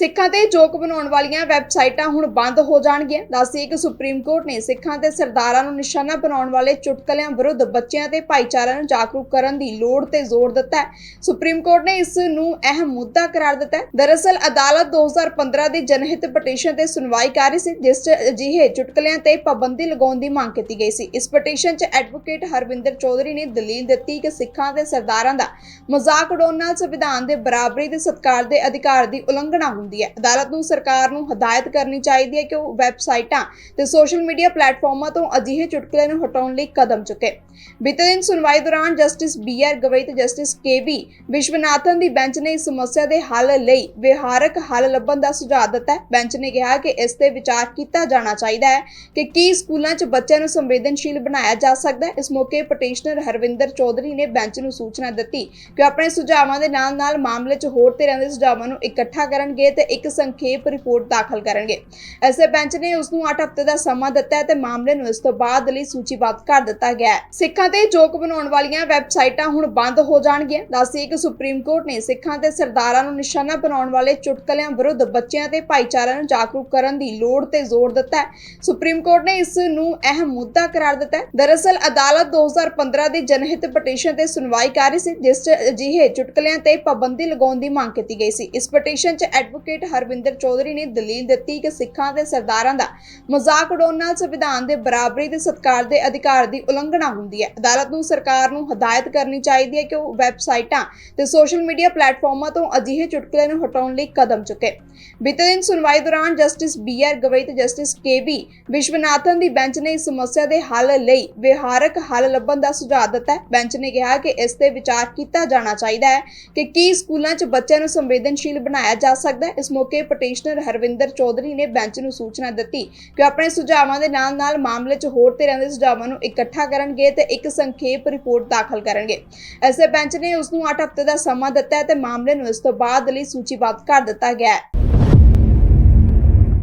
ਸਿੱਖਾਂ ਤੇ ਜੋਕ ਬਣਾਉਣ ਵਾਲੀਆਂ ਵੈਬਸਾਈਟਾਂ ਹੁਣ ਬੰਦ ਹੋ ਜਾਣਗੀਆਂ। ਦੱਸੀ ਕਿ ਸੁਪਰੀਮ ਕੋਰਟ ਨੇ ਸਿੱਖਾਂ ਤੇ ਸਰਦਾਰਾਂ ਨੂੰ ਨਿਸ਼ਾਨਾ ਬਣਾਉਣ ਵਾਲੇ ਚੁਟਕਲਿਆਂ ਵਿਰੁੱਧ ਬੱਚਿਆਂ ਤੇ ਭਾਈਚਾਰਿਆਂ ਨੂੰ ਜਾਗਰੂਕ ਕਰਨ ਦੀ ਲੋੜ ਤੇ ਜ਼ੋਰ ਦਿੱਤਾ ਹੈ। ਸੁਪਰੀਮ ਕੋਰਟ ਨੇ ਇਸ ਨੂੰ ਅਹਿਮ ਮੁੱਦਾ ਕਰਾਰ ਦਿੱਤਾ ਹੈ। ਦਰਅਸਲ, ਅਦਾਲਤ 2015 ਦੀ ਜਨਹਿਤ ਪਟੀਸ਼ਨ ਤੇ ਸੁਣਵਾਈ ਕਰ ਰਹੀ ਸੀ, ਜਿਸ 'ਚ ਅਜਿਹੇ ਚੁਟਕਲਿਆਂ ਤੇ ਪਾਬੰਦੀ ਲਗਾਉਣ ਦੀ ਮੰਗ ਕੀਤੀ ਗਈ ਸੀ। ਇਸ ਪਟੀਸ਼ਨ 'ਚ ਐਡਵੋਕੇਟ ਹਰਵਿੰਦਰ ਚੌਧਰੀ ਨੇ ਦਲੀਲ ਦਿੱਤੀ ਕਿ ਸਿੱਖਾਂ ਤੇ ਸਰਦਾਰਾਂ ਦਾ ਮਜ਼ਾਕ ਉਡਾਉਣ ਨਾਲ ਸੰਵਿਧਾਨ ਦੇ ਬਰਾਬਰੀ ਤੇ ਸਤਿਕਾਰ ਦੇ ਅਧਿਕਾਰ ਦੀ ਉਲੰਘਣਾ ਹੁੰਦੀ ਹੈ। ਅਦਾਲਤ ਨੂੰ ਸਰਕਾਰ ਨੂੰ ਹਦਾਇਤ ਕਰਨੀ ਚਾਹੀਦੀ ਹੈ ਕਿ ਉਹ ਵੈਬਸਾਈਟਾਂ ਤੇ ਸੋਸ਼ਲ ਮੀਡੀਆ ਪਲੇਟਫਾਰਮਾਂ ਤੋਂ ਅਜਿਹੇ ਚੁਟਕਲੇ ਨੂੰ ਹਟਾਉਣ ਲਈ ਕਦਮ ਚੁੱਕੇ। ਬੀਤੇ ਦਿਨ ਸੁਣਵਾਈ ਦੌਰਾਨ ਜਸਟਿਸ ਬੀ ਆਰ ਗਵਈ ਤੇ ਜਸਟਿਸ ਕੇ ਵੀ ਵਿਸ਼ਵਨਾਥਨ ਦੀ ਬੈਂਚ ਨੇ ਇਸ ਸਮੱਸਿਆ ਦੇ ਹੱਲ ਲਈ ਵਿਹਾਰਕ ਹੱਲ ਲੱਭਣ ਦਾ ਸੁਝਾਅ ਦਿੱਤਾ ਹੈ। ਬੈਂਚ ਨੇ ਕਿਹਾ ਕਿ ਇਸ ਤੇ ਵਿਚਾਰ ਕੀਤਾ ਜਾਣਾ ਚਾਹੀਦਾ ਹੈ ਕਿ ਕੀ ਸਕੂਲਾਂ 'ਚ ਬੱਚਿਆਂ ਨੂੰ ਸੰਵੇਦਨਸ਼ੀਲ ਬਣਾਇਆ ਜਾ ਸਕਦਾ ਹੈ। ਇਸ ਮੌਕੇ ਪਟੀਸ਼ਨਰ ਹਰਵਿੰਦਰ ਚੌਧਰੀ ਨੇ ਬੈਂਚ ਨੂੰ ਸੂਚਨਾ ਦਿੱਤੀ ਕਿ ਆਪਣੇ ਸੁਝਾਵਾਂ ਦੇ ਨਾਲ-ਨਾਲ ਮਾਮਲੇ 'ਚ ਹੋਰ ਧਿਰਾਂ ਦੇ ਸੁਝਾਵਾਂ ਨੂੰ ਇਕੱਠਾ ਕਰਨਗੇ ਤੇ ਇੱਕ ਸੰਖੇਪ ਰਿਪੋਰਟ ਦਾਖਲ ਕਰਨਗੇ। ਐਸੇ ਬੈਂਚ ਨੇ ਉਸ ਨੂੰ 8 ਹਫ਼ਤੇ ਦਾ ਸਮਾਂ ਦਿੱਤਾ ਹੈ ਤੇ ਮਾਮਲੇ ਨੂੰ ਇਸ ਤੋਂ ਬਾਅਦ ਲਈ ਸੂਚੀਬੱਧ ਕਰ ਦਿੱਤਾ ਗਿਆ ਹੈ। ਸਿੱਖਾਂ ਤੇ ਜੋਕ ਬਣਾਉਣ ਵਾਲੀਆਂ ਵੈਬਸਾਈਟਾਂ ਹੁਣ ਬੰਦ ਹੋ ਜਾਣਗੀਆਂ। ਦੱਸੀ ਕਿ ਸੁਪਰੀਮ ਕੋਰਟ ਨੇ ਸਿੱਖਾਂ ਤੇ ਸਰਦਾਰਾਂ ਨੂੰ ਨਿਸ਼ਾਨਾ ਬਣਾਉਣ ਵਾਲੇ ਚੁਟਕਲਿਆਂ ਵਿਰੁੱਧ ਬੱਚਿਆਂ ਤੇ ਭਾਈਚਾਰਿਆਂ ਨੂੰ ਜਾਗਰੂਕ ਕਰਨ ਦੀ ਲੋੜ ਤੇ ਜ਼ੋਰ ਦਿੱਤਾ ਹੈ। ਸੁਪਰੀਮ ਕੋਰਟ ਨੇ ਇਸ ਨੂੰ ਅਹਿਮ ਮੁੱਦਾ ਕਰਾਰ ਦਿੱਤਾ ਹੈ। ਦਰਅਸਲ, ਅਦਾਲਤ 2015 ਦੀ ਜਨਹਿਤ ਪਟੀਸ਼ਨ ਤੇ ਸੁਣਵਾਈ ਕਰ ਰਹੀ ਸੀ, ਜਿਸ 'ਚ ਅਜਿਹੇ ਚੁਟਕਲਿਆਂ ਤੇ ਪਾਬੰਦੀ ਲਗਾਉਣ ਦੀ ਮੰਗ ਕੀਤੀ ਗਈ ਸੀ। ਇਸ ਪਟੀਸ਼ਨ 'ਚ ਐਡਵੋਕੇਟ ਹਰਵਿੰਦਰ ਚੌਧਰੀ ਨੇ ਦਲੀਲ ਦਿੱਤੀ ਕਿ ਸਿੱਖਾਂ ਤੇ ਸਰਦਾਰਾਂ ਦਾ ਮਜ਼ਾਕ ਉਡਾਉਣ ਨਾਲ ਸੰਵਿਧਾਨ ਦੇ ਬਰਾਬਰੀ ਤੇ ਸਤਿਕਾਰ ਦੇ ਅਧਿਕਾਰ ਦੀ ਉਲੰਘਣਾ ਹੁੰਦੀ ਹੈ। ਅਦਾਲਤ ਨੂੰ ਸਰਕਾਰ ਨੂੰ ਹਦਾਇਤ ਕਰਨੀ ਚਾਹੀਦੀ ਹੈ ਕਿ ਉਹ ਵੈਬਸਾਈਟਾਂ ਤੇ ਸੋਸ਼ਲ ਮੀਡੀਆ ਪਲੇਟਫਾਰਮਾਂ ਤੋਂ ਅਜਿਹੇ ਚੁਟਕਲੇ ਨੂੰ ਹਟਾਉਣ ਲਈ ਕਦਮ ਚੁੱਕੇ। ਬੀਤੇ ਦਿਨ ਸੁਣਵਾਈ ਦੌਰਾਨ ਜਸਟਿਸ ਬੀ ਆਰ ਗਵਈ ਤੇ ਜਸਟਿਸ ਕੇ ਵੀ ਵਿਸ਼ਵਨਾਥਨ ਦੀ ਬੈਂਚ ਨੇ ਇਸ ਸਮੱਸਿਆ ਦੇ ਹੱਲ ਲਈ ਵਿਹਾਰਕ ਹੱਲ ਲੱਭਣ ਦਾ ਸੁਝਾਅ ਦਿੱਤਾ ਹੈ। ਬੈਂਚ ਨੇ ਕਿਹਾ ਕਿ ਇਸ ਤੇ ਵਿਚਾਰ ਕੀਤਾ ਜਾਣਾ ਚਾਹੀਦਾ ਹੈ ਕਿ ਕੀ ਸਕੂਲਾਂ 'ਚ ਬੱਚਿਆਂ ਨੂੰ ਸੰਵੇਦਨਸ਼ੀਲ ਬਣਾਇਆ ਜਾ ਸਕਦਾ ਹੈ ਇਸ ਮੌਕੇ ਪਟੀਸ਼ਨਰ ਹਰਵਿੰਦਰ ਚੌਧਰੀ ਨੇ ਬੈਂਚ ਨੂੰ ਸੂਚਨਾ ਦਿੱਤੀ ਕਿ ਆਪਣੇ ਸੁਝਾਵਾਂ ਦੇ ਨਾਲ-ਨਾਲ ਮਾਮਲੇ 'ਚ ਹੋਰ ਧਿਰਾਂ ਦੇ ਸੁਝਾਵਾਂ ਨੂੰ ਇਕੱਠਾ ਕਰਨਗੇ ਤੇ ਇੱਕ ਸੰਖੇਪ ਰਿਪੋਰਟ ਦਾਖਲ ਕਰਨਗੇ। ਐਸੇ ਬੈਂਚ ਨੇ ਉਸ ਨੂੰ 8 ਹਫ਼ਤੇ ਦਾ ਸਮਾਂ ਦਿੱਤਾ ਹੈ ਤੇ ਮਾਮਲੇ ਨੂੰ ਇਸ ਤੋਂ ਬਾਅਦ ਲਈ ਸੂਚੀਬੱਧ ਕਰ ਦਿੱਤਾ ਗਿਆ ਹੈ।